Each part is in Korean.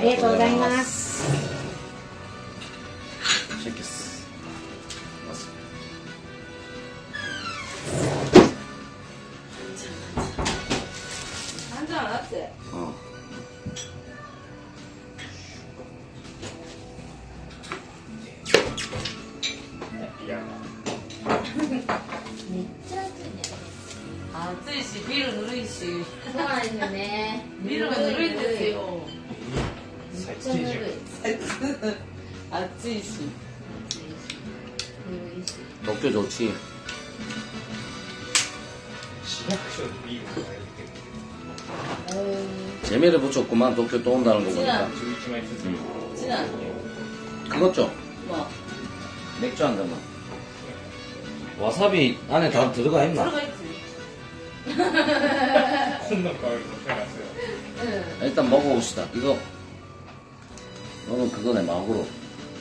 ありがとうございます。シェイキス 暑いしビールぬるいし。そうなんですよね。ビールがぬるいんですよ。 살찌지. 아찌지. 먹기 좋지. 음. 재미를 붙였구만. 도쿄 또 온다는 거 보니까. 진아. 그것 음. 죠? 뭐? 맥주 한 잔만. 와사비 안에 다 들어가 있나? 들어가 있지. 콧물 가을 덮여놨어요. 일단 먹어봅시다. 이거 너는 그거네 마구로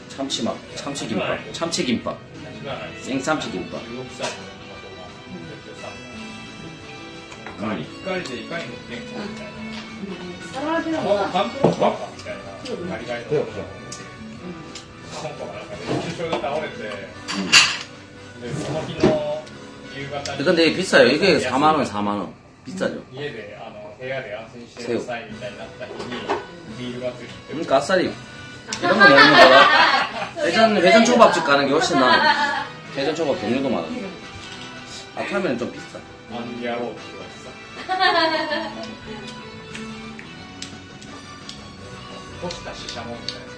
참치막 참치김밥 참치김밥 知らない 생참치김밥 16歳の子が43回光でいかにも健康みたいサラダなはあ韓国バカみたいなガリガリの子が香港がなんか熱中症で倒れてでその日の夕方に 근데 이게 비싸요. 이게 4만 원, 4만 원. 비싸죠. 家であの部屋で安静してくださいみたいになった日にビールがついて 그러니까 아싸리 이런 건 먹는 거야. 회전, 회전 초밥집 가는 게 훨씬 나아. 회전 초밥 종류도 많아. 아프면 좀 비싸. 만개하고 들어왔어. 혹시 다시 샤먹을까요?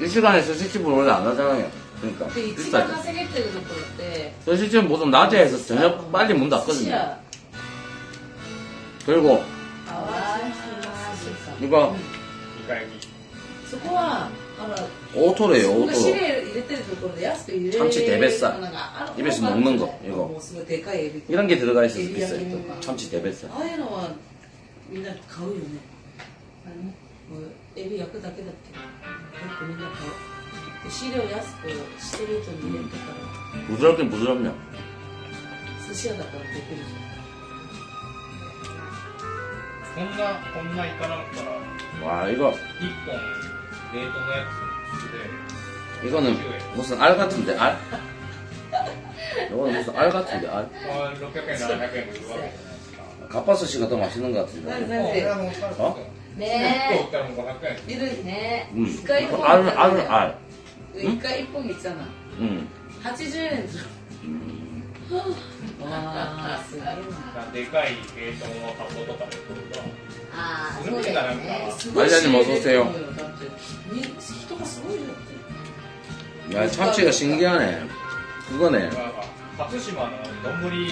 1시간에 스시집을 원래 안 하잖아요. 그러니까. 근데 이 친구가 비싸죠. 생일 때 그거 볼때 스시집은 보통 낮에 해서 저녁 빨리 문 닫거든요. 싫어. 그리고 아, わし 이거 イカ焼きそこはあら 오토래요 すごいシ 오토. リ入れてるところで安く入れる 참치 대뱃살. なんかあの 입에서 먹는 거, 이거. もうすごいでかいエビ 이런 게 들어가 있어서 에비 비싸요. 양념. 또. 참치 대뱃살. ああいうのはみんな買うよねもうエビ焼くだけだって結構みんな買うで飼料安くしてる人に入れてから 부드럽긴 부드럽냐. 寿司屋だからできるじ こんなこんなイカなんか1 와 이거 本冷凍のやつで 이거는 무슨 알 같은데 알? 이거는 무슨 알 같은데 알? これ600円700円で売るわけじゃないですか 갓바스씨가 더 맛있는 것 ゃん 같은데. なんで 어? 1個売ねったらもう500円いるね 음. 이거 이거 알, 알, 알. 一回一本いっちゃな 음. 80円じ 음. ゃん わあすげえなでかい冷凍の箱とかで取るとああ、すそうるかなんだよね。かすごい 아이자님 어서 오세요. だってに人がすごいよって 야 참치가 신기하네. 그거네. 初島の丼祭り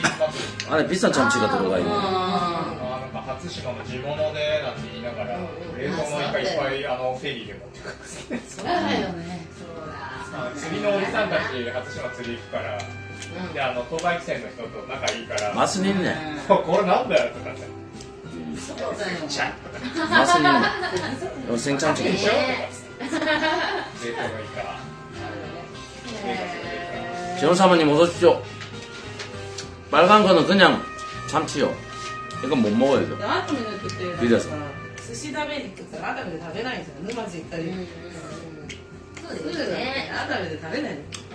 안에 비싼 참치가 들어가 있네. ああなんか初島の地物でなんて言いながら冷凍のイカいっぱいあのフェリーで持ってくるんですねそうだよねそうあだ。釣りのおじさんたち初島釣り行くから であの東海汽船の人と仲いいから 맛은 있네. ここれなんだよとかね 음. そうだよチャッとか 맛은 있네. 이거 생참치. でしょとかね冷凍のイカへ 지원 사모님 어서 오십시오. 빨간 거는 그냥 참치요. 이건 못 먹어요. であとみんな食ってビザさ寿司食べに行くから熱海で食べないんですよ沼津行ったりーうんうんうんそうですよね。熱海で食べないの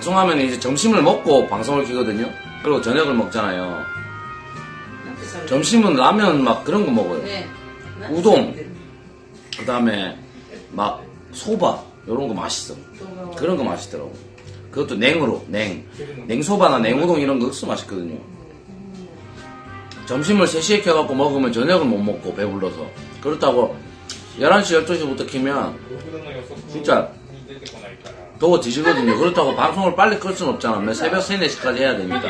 방송하면 이제 점심을 먹고 방송을 키거든요. 그리고 저녁을 먹잖아요. 점심은 라면 막 그런 거 먹어요. 네. 우동, 그 다음에 막 소바, 요런 거 맛있어. 그런 거 맛있더라고. 그것도 냉으로, 냉. 냉소바나 냉우동 이런 거 육수 맛있거든요. 점심을 3시에 켜갖고 먹으면 저녁은 못 먹고 배불러서. 그렇다고 11시, 12시부터 키면 진짜 더워지시거든요. 그렇다고 방송을 빨리 끌 수는 없잖아. 매 새벽 3, 4시까지 해야 됩니다.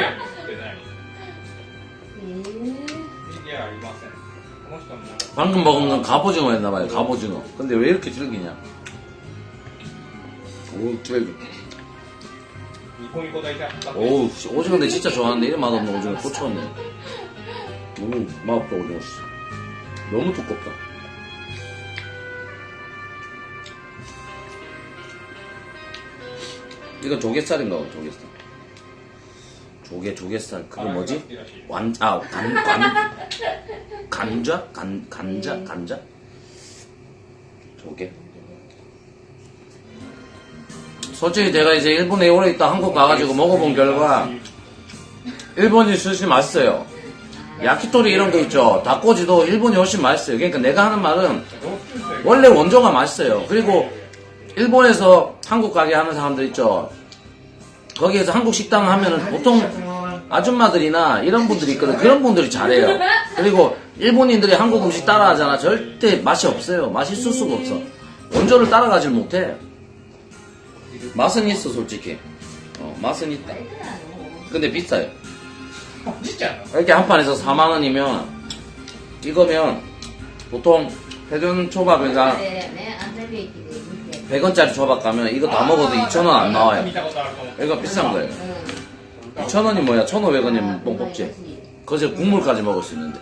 방금 먹은 건 갑오징어 했나봐요. 갑오징어. 근데 왜 이렇게 질기냐? 오, 질기. 오, 오징어 근데 진짜 좋아하는데 이런 맛없는 오징어 꽂혔네. 음, 맛없다 오징어 너무 두껍다. 이건 조개살인가 봐, 조개살. 조개, 조개살. 그거 뭐지? 완, 아, 간, 간, 간자? 간, 간자? 간자? 조개. 솔직히 제가 이제 일본에 오래 있다 한국 가가지고 먹어본 결과 일본이 스시 맛있어요. 야키토리 이런 거 있죠. 닭꼬지도 일본이 훨씬 맛있어요. 그러니까 내가 하는 말은 원래 원조가 맛있어요. 그리고 일본에서 한국 가게 하는 사람들 있죠. 거기에서 한국 식당 하면은 보통 아줌마들이나 이런 분들이 있거든. 그런 분들이 잘해요. 그리고 일본인들이 한국 음식 따라하잖아. 절대 맛이 없어요. 맛이 있을 수가 없어. 원조를 따라가질 못해. 맛은 있어, 솔직히. 어, 맛은 있다. 근데 비싸요. 어, 진짜? 이렇게 한 판에서 4만원이면, 이거면 보통 회전 초밥에가 네, 네, 네, 100원짜리 초밥 가면 이거 다 먹어도 2,000원 안 나와요. 이거 비싼 거예요. 2,000원이 뭐야? 1,500원이면 뽕 뽑지. 거기서 국물까지 먹을 수 있는데.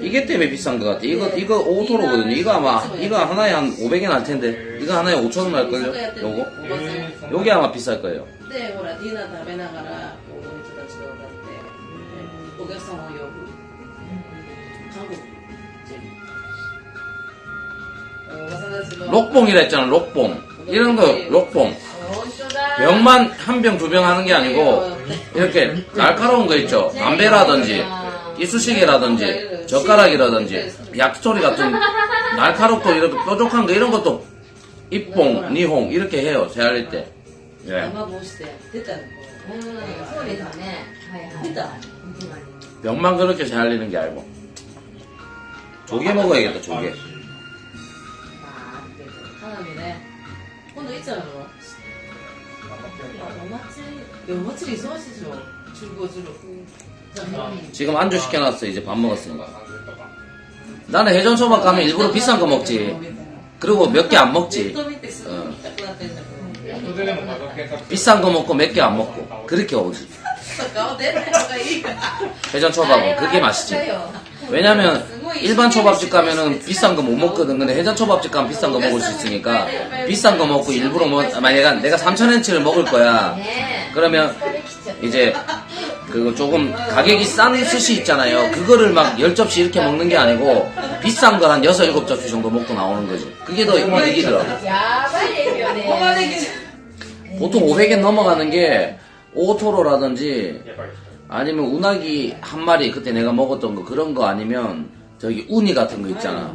이게 때문에 비싼 것 같아. 이거, 이거 오토로거든요. 이거 아마, 이거 하나에 한 500엔 할 텐데. 이거 하나에 5,000원 할걸요? 요거? 요게 아마 비쌀 거예요. 네, 뭐라, 니나 다베나가라, 뭐, 이쪽까지 넣어갔대. 고객성 어여 한국. 록봉이라 했잖아 록봉. 이런 거 록봉. 병만 한 병 두 병 하는 게 아니고 이렇게 날카로운 거 있죠. 담배라든지 이쑤시개라든지 젓가락이라든지 약소리 같은 날카롭고 이렇게 뾰족한 거 이런 것도 입봉, 니홍 이렇게 해요 재활일 때. 예. 병만 그렇게 세알리는 게 아니고. 조개 먹어야겠다 조개. 사람이네. 혼자 있잖아, 그거. 영마치, 영마치 이상하시죠? 줄거지로. 지금 안주 시켜놨어. 이제 밥 먹었으니까. 나는 해전초밥 가면 일부러 비싼 거 먹지. 그리고 몇 개 안 먹지. 어. 비싼 거 먹고 몇 개 안 먹고. 그렇게 오지. 해전초밥은 그게 맛있지. 왜냐면 일반 초밥집 가면은 비싼 거 못 먹거든. 근데 해전 초밥집 가면 비싼 거 먹을 수 있으니까 비싼 거 먹고 일부러 먹 만약에 내가 3,000엔치를 먹을 거야. 그러면 이제 그거 조금 가격이 싼 스시 있잖아요. 그거를 막 10접시 이렇게 먹는 게 아니고 비싼 거한 6, 7접시 정도 먹고 나오는 거지. 그게 더 이득이더라. 보통 500엔 넘어가는 게 오토로라든지 아니면 우나기 한 마리 그때 내가 먹었던 거 그런 거 아니면 저기 우니 같은 거 있잖아.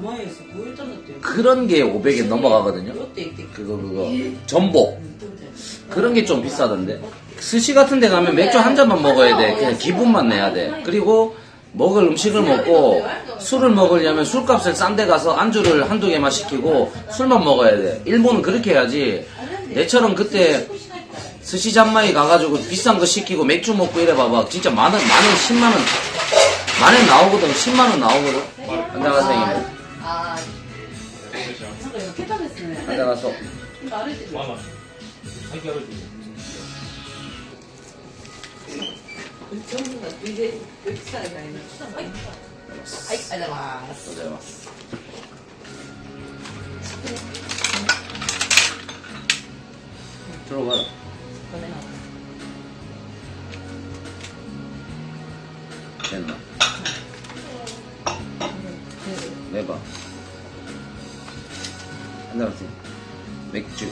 그런 게 500에 넘어가거든요. 그거 그거 전복 그런 게 좀 비싸던데. 스시 같은 데 가면 맥주 한 잔만 먹어야 돼. 그냥 기분만 내야 돼. 그리고 먹을 음식을 먹고 술을 먹으려면 술값을 싼 데 가서 안주를 한두 개만 시키고 술만 먹어야 돼. 일본은 그렇게 해야지. 내처럼 그때 스시 잔마이 가가지고 비싼 거 시키고 맥주 먹고 이래 봐봐. 진짜 만 원, 만 원, 십만 원 만에 나오거든 10만원 나오거든 한다가 생이 아 한다가 소 들어가라. 안녕하세요. 맥주.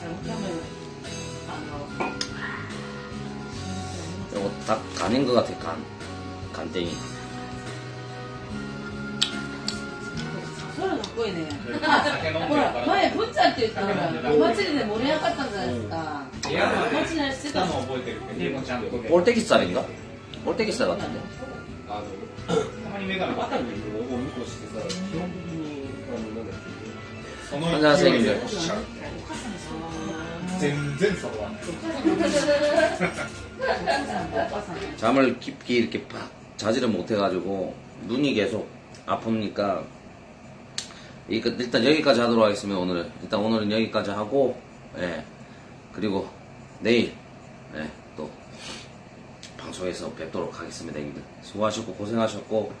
잘못하면 아 이거 딱 간인 것 같아, 간. 간땡이. それかっこいいね酒飲んでるほからら前ぶっちゃんって言ったらお祭りで盛り上がったんじゃないですか部屋まお祭りでしてたの来たの覚えてるけどでもちゃんとね 꼴떼기살인가? 꼴떼기살 같은데. あの、たまにメガネ熱海を見越してさ、基本的に、あの、なんだっけ、 その患者勢いさんでおっしゃる全然そこはない 잠을 깊게 이렇게 팍 자지를 못해가지고 눈이 계속 아픕니까 이거 일단 여기까지 하도록 하겠습니다 오늘은 일단 오늘은 여기까지 하고 예 그리고 내일 예, 또 방송에서 뵙도록 하겠습니다 수고하셨고 고생하셨고.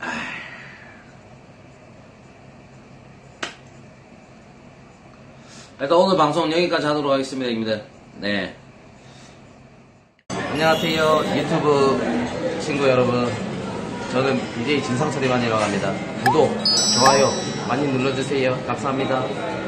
아. 일단 오늘 방송 여기까지 하도록 하겠습니다 형님들. 네. 안녕하세요 유튜브 친구 여러분. 저는 BJ 진상처리만이라고 합니다. 구독 좋아요 많이 눌러주세요. 감사합니다